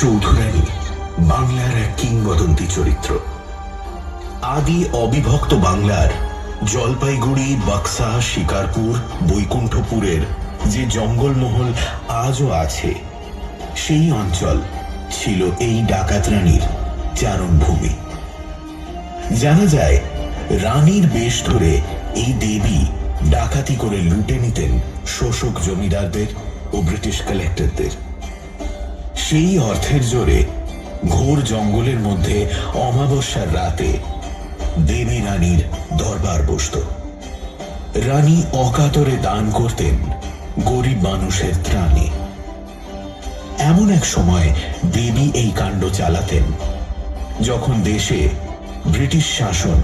চৌধুরানী বাংলার এক কিংবদন্তি চরিত্র। আদি অবিভক্ত বাংলার জলপাইগুড়ি, বাক্সা, শিকারপুর, বৈকুণ্ঠপুরের যে জঙ্গলমহল আজও আছে, সেই অঞ্চল ছিল এই ডাকাত রানীর চারণভূমি। জানা যায়, রানীর বেশ ধরে এই দেবী ডাকাতি করে লুটে নিতেন শোষক জমিদারদের ও ব্রিটিশ কালেক্টরদের সেই অর্থের জোরে ঘোর জঙ্গলের মধ্যে অমাবস্যার রাতে দেবী রানীর দরবার বসত। রানী অকাতরে দান করতেন গরিব মানুষের ত্রাণে। এমন এক সময় দেবী এই কাণ্ড চালাতেন, যখন দেশে ব্রিটিশ শাসন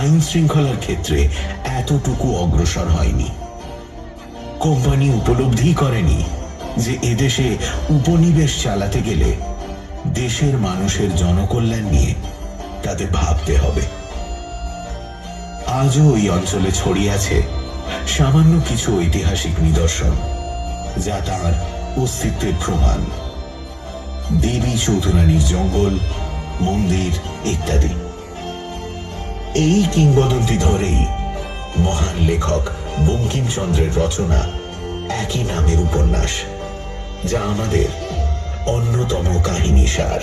আইন শৃঙ্খলার ক্ষেত্রে এতটুকু অগ্রসর হয়নি। কোম্পানি উপলব্ধি করেনি যে এদেশে উপনিবেশ চালাতে গেলে দেশের মানুষের জনকল্যাণ নিয়ে তাদের ভাবতে হবে। আজও ওই অঞ্চলে ছড়িয়ে আছে সামান্য কিছু ঐতিহাসিক নিদর্শন, যা তার অস্তিত্বের প্রমাণ। দেবী চৌধুরানীর জঙ্গল, মন্দির ইত্যাদি। এই কিংবদন্তি ধরেই মহান লেখক বঙ্কিমচন্দ্রের রচনা একই নামের উপন্যাস। যা আমাদের অন্যতম কাহিনী সার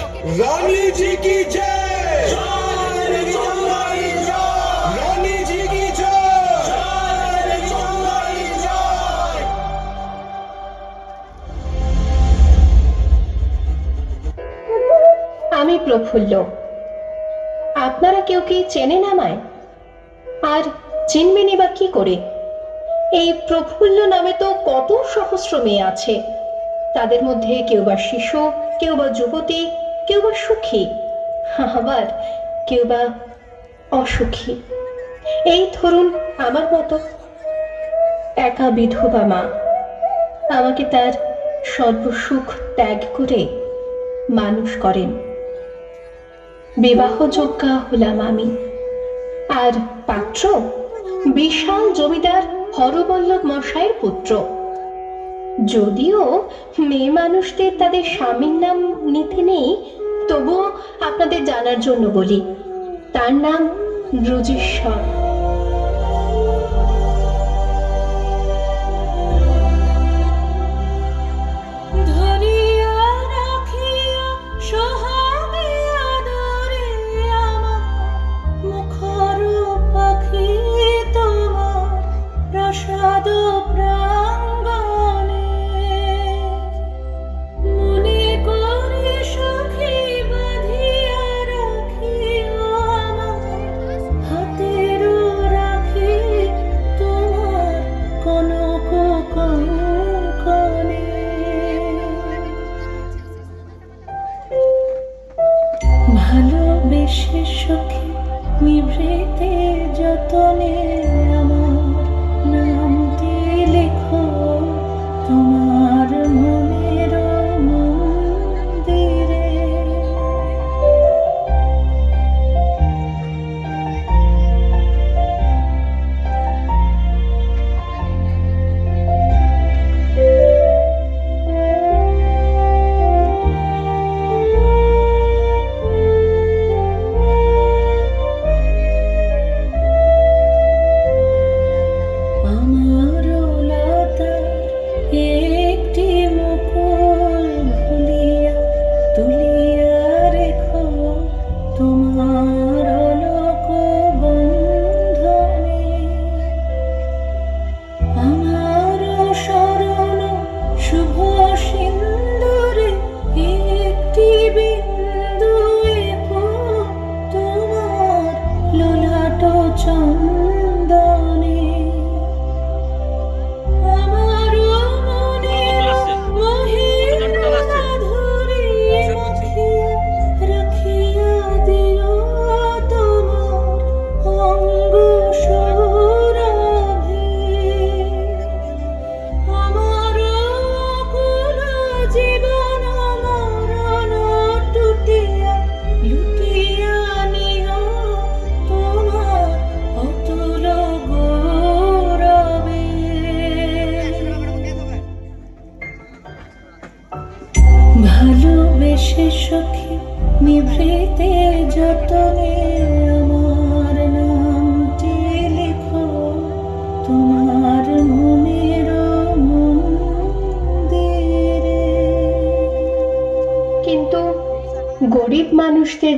আমি প্রফুল্ল। আপনারা কেউ কি চেনেন আমায়? আর চিনবেনি বা কি করে? এই প্রফুল্ল নামে তো কত সহস্র মেয়ে আছে। তাদের মধ্যে কেউ বা শিশু, কেউ বা যুবতী, কেউ বা সুখী, আবার কেউ বা অসুখী। এই ধরুন আমার মতো একা বিধবা মা। আমাকে তার সর্বসুখ ত্যাগ করে মানুষ করেন। বিবাহযোগ্যা হলাম আমি। আর পাত্র? বিশাল জমিদার হরবল্লভ মশাইয়ের পুত্র। যদিও মেয়ে মানুষদের তাদের স্বামীর নাম নিতে নেই, তবুও আপনাদের জানার জন্য বলি, তার নাম ব্রজেশ্বর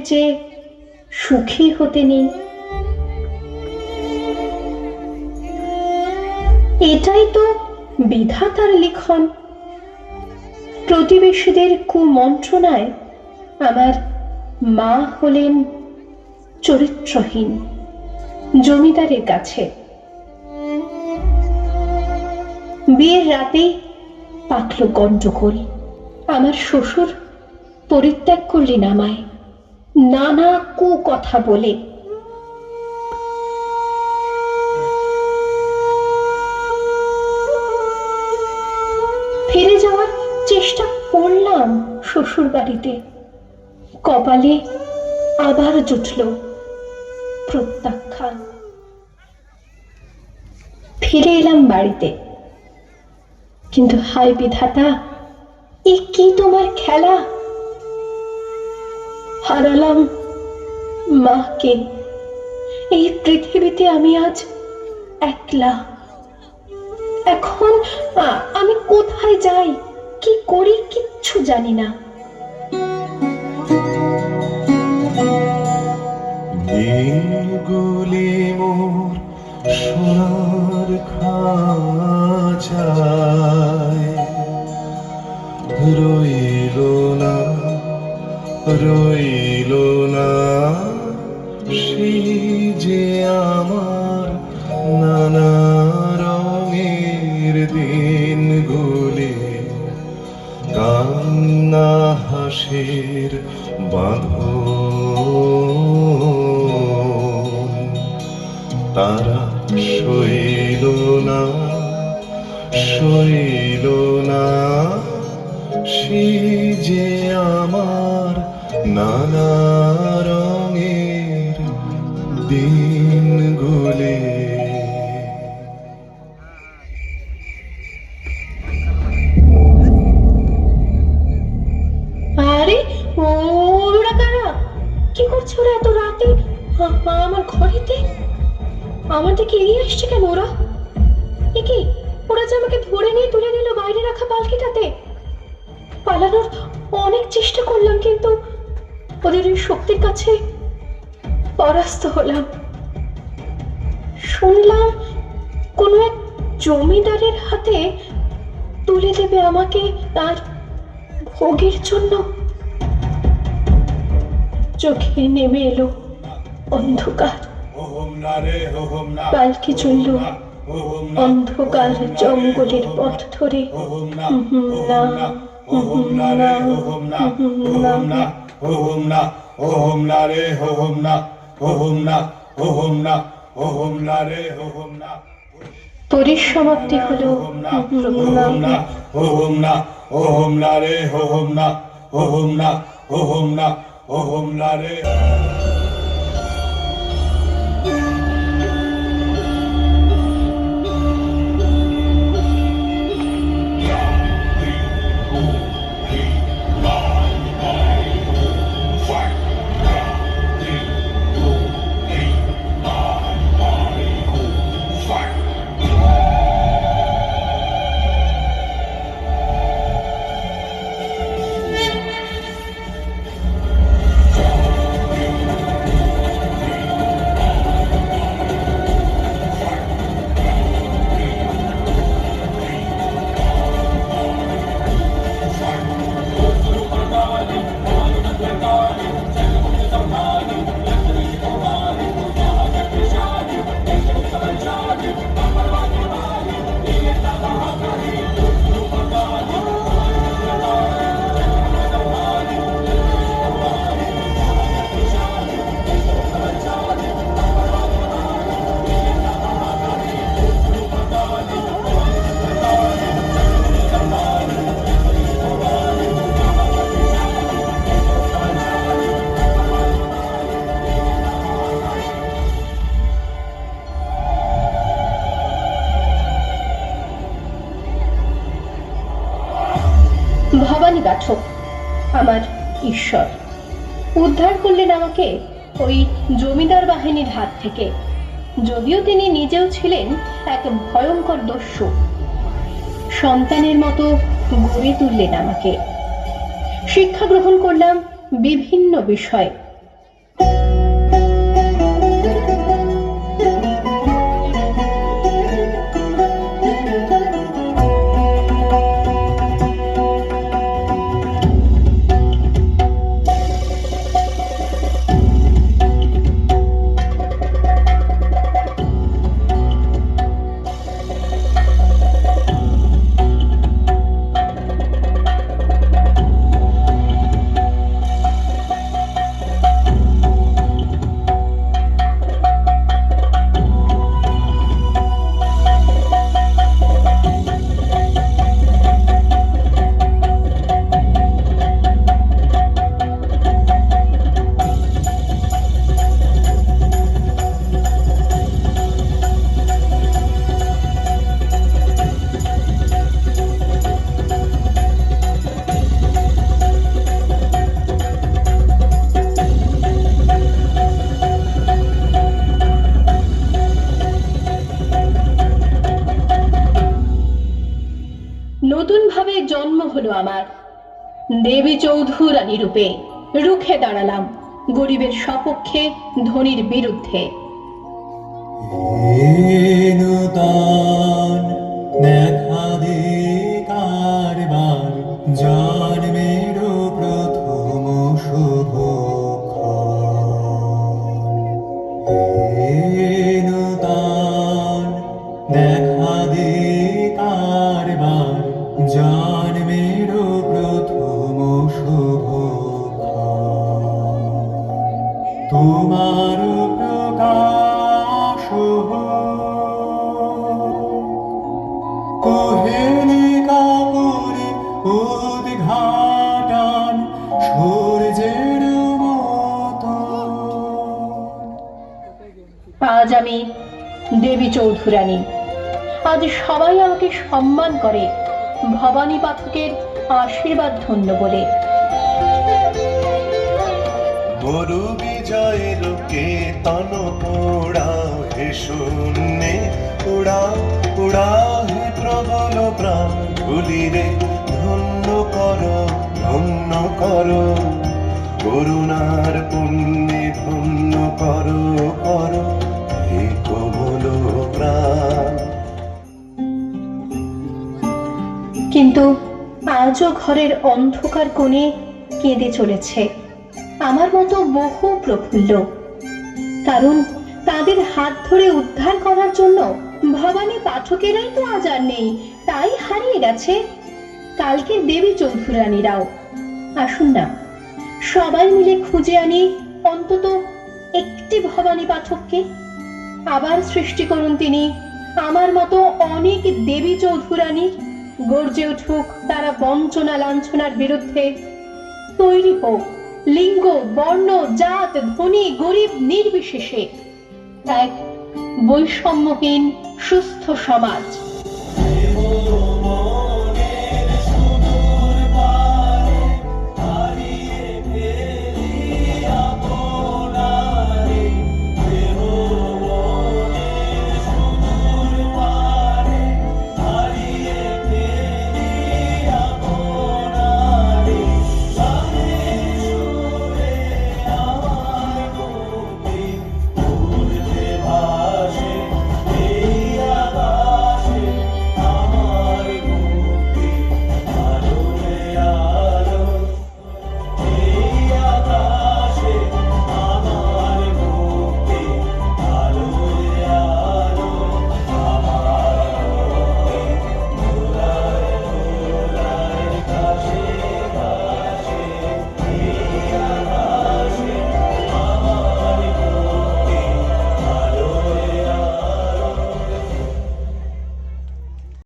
যে সুখী হতে নেই। এটাই তো বিধাতার লিখন। প্রতিবেশীদের কুমন্ত্রণায় আমার মা হলেন চরিত্রহীন জমিদারের কাছে। বিয়ের রাতেই পাকল গন্ডগোল আমার শ্বশুর পরিত্যাগ করলেন আমায়। নানা কু কথা বলে। ফিরে যাওয়ার চেষ্টা করলাম শ্বশুর বাড়িতে। কপালে আবার জুটল প্রত্যাখ্যান। ফিরে এলাম বাড়িতে। কিন্তু হায় বিধাতা, এ কি তোমার খেলা? হারালাম। মাকে। এই পৃথিবীতে আমি আজ একলা। এখন আমি কোথায় যাই? কি করি কিচ্ছু জানি না। রইল না। সেই যে আমার নানা রঙের দিন দিনগুলি, কান্না হাসির বাঁধন। তারা সইল না সইল না। সে যে আমার নানা রঙের দিনগুলি। আরে ওরা কারা কি করছে ওরা এত রাতে? আমার ঘরেতে? আমার দিকে এগিয়ে আসছে কেন ওরা? কি, ওরা যে আমাকে ধরে নিয়ে তুলে দিল বাইরে রাখা পালকিটাতে পালানোর অনেক চেষ্টা করলাম কিন্তু ওদের ওই শক্তির কাছে পরাস্ত হলাম। শুনলাম কোনো এক জমিদারের হাতে তুলে দেবে আমাকে তার ভোগের জন্য। চোখে নেমে এলো অন্ধকার। পালকি চলল অন্ধকার জঙ্গলের পথ ধরে। না হুম না না। রে ওহম না ওহম না রে ওহম না ওহম না ওহম না ওহম না রে ওহম না পরিসমাপ্তি হলো ওহম না ওহম না ওহম না রে ওহম না ওহম না ওহম না ওহম না রে ঈশ্বর। উদ্ধার করলেন আমাকে ওই জমিদার বাহিনীর হাত থেকে। যদিও তিনি নিজেও ছিলেন এক ভয়ঙ্কর দস্যু। সন্তানের মতো গড়ে তুললেন আমাকে। শিক্ষা গ্রহণ করলাম বিভিন্ন বিষয়। নতুন ভাবে জন্ম হলো আমার। দেবী চৌধুরানী রূপে রুখে দাঁড়ালাম গরিবের সপক্ষে ধনীর বিরুদ্ধে। দেখা আজ আমি দেবী চৌধুরানী। আজ সবাই আমাকে সম্মান করে ভবানী পাঠকের আশীর্বাদ ধন্য বলে। মরু বিজয়ের কেতন উড়াও হে শূন্যে উড়াও উড়াও হে প্রবল প্রাণ। গুলিরে ধন্য করো ধন্য করো, করুণার পুণ্যে ধন্য কিন্তু আজও ঘরের অন্ধকার কোণে কেঁদে চলেছে। আমার মতো বহু প্রফুল্ল। কারণ তাদের হাত ধরে উদ্ধার করার জন্য ভবানী পাঠকেরাই তো আজ আর নেই, তাই হারিয়ে গেছে কালকে দেবী চৌধুরানীরাও। আসুন না, সবাই মিলে খুঁজে আনি অন্তত একটি ভবানী পাঠককে। আবার সৃষ্টি করুন তিনি, আমার মতো অনেক দেবী চৌধুরানীর গর্জে উঠুক তারা বঞ্চনা লাঞ্ছনার বিরুদ্ধে। তৈরি হোক লিঙ্গ, বর্ণ, জাত, ধনী, গরিব, নির্বিশেষে এক বৈষম্যহীন, সুস্থ সমাজ।